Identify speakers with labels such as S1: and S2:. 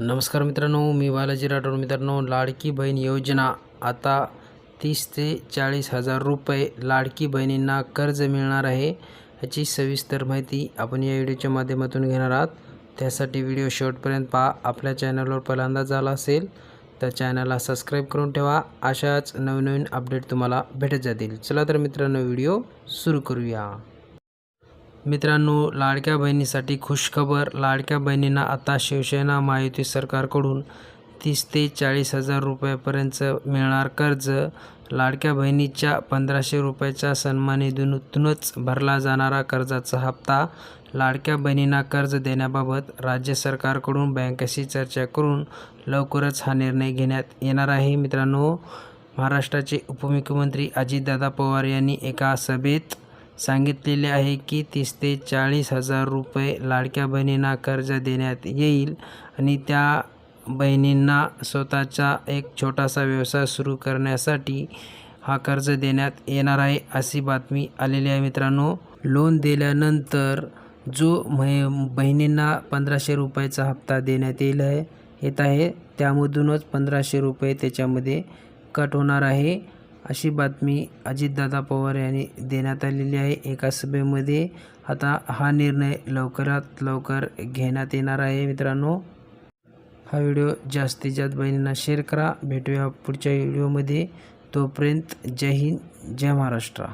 S1: नमस्कार मित्रांनो मी बालाजी राठोड. मित्रांनो लाडकी बहीण योजना. आता तीस ते चाळीस हजार रुपये लाडकी बहिणींना कर्ज मिळणार आहे याची सविस्तर माहिती आपण या व्हिडिओच्या माध्यमातून घेणार आहात. त्यासाठी व्हिडिओ शेवटपर्यंत पहा. आपल्या चॅनलवर पहिल्यांदा झाला असेल तर चॅनलला सबस्क्राईब करून ठेवा. अशाच नवनवीन अपडेट तुम्हाला भेटत जातील. चला तर मित्रांनो व्हिडिओ सुरू करूया. मित्रांनो लाडक्या बहिणीसाठी खुशखबर. लाडक्या बहिणींना आता शिवसेना महायुती सरकारकडून तीस ते चाळीस हजार रुपयापर्यंत मिळणार कर्ज. लाडक्या बहिणीच्या पंधराशे रुपयाच्या सन्मानिधीतूनच भरला जाणारा कर्जाचा हप्ता. लाडक्या बहिणींना कर्ज देण्याबाबत राज्य सरकारकडून बँकेशी चर्चा करून लवकरच हा निर्णय घेण्यात येणार आहे. मित्रांनो महाराष्ट्राचे उपमुख्यमंत्री अजितदादा पवार यांनी एका सभेत सांगितलेले आहे की तीस ते चाळीस हजार रुपये लाडक्या बहिणींना कर्ज देण्यात येईल आणि त्या बहिणींना स्वतःचा एक छोटासा व्यवसाय सुरू करण्यासाठी हा कर्ज देण्यात येणार आहे अशी बातमी आलेली आहे मित्रांनो. लोन दिल्यानंतर जो मै बहिणींना पंधराशे रुपयाचा हप्ता देण्यात येईल आहे येत आहे त्यामधूनच पंधराशे रुपये त्याच्यामध्ये कट होणार आहे. अशी बातमी अजितदादा पवार यांनी देण्यात आलेली आहे. एका सभेमध्ये आता हा निर्णय लवकरात लवकर घेण्यात येणार आहे. मित्रांनो हा व्हिडिओ जास्तीत जास्त बहिणींना शेअर करा. भेटूया पुढच्या व्हिडिओमध्ये. तोपर्यंत जय हिंद जय महाराष्ट्र.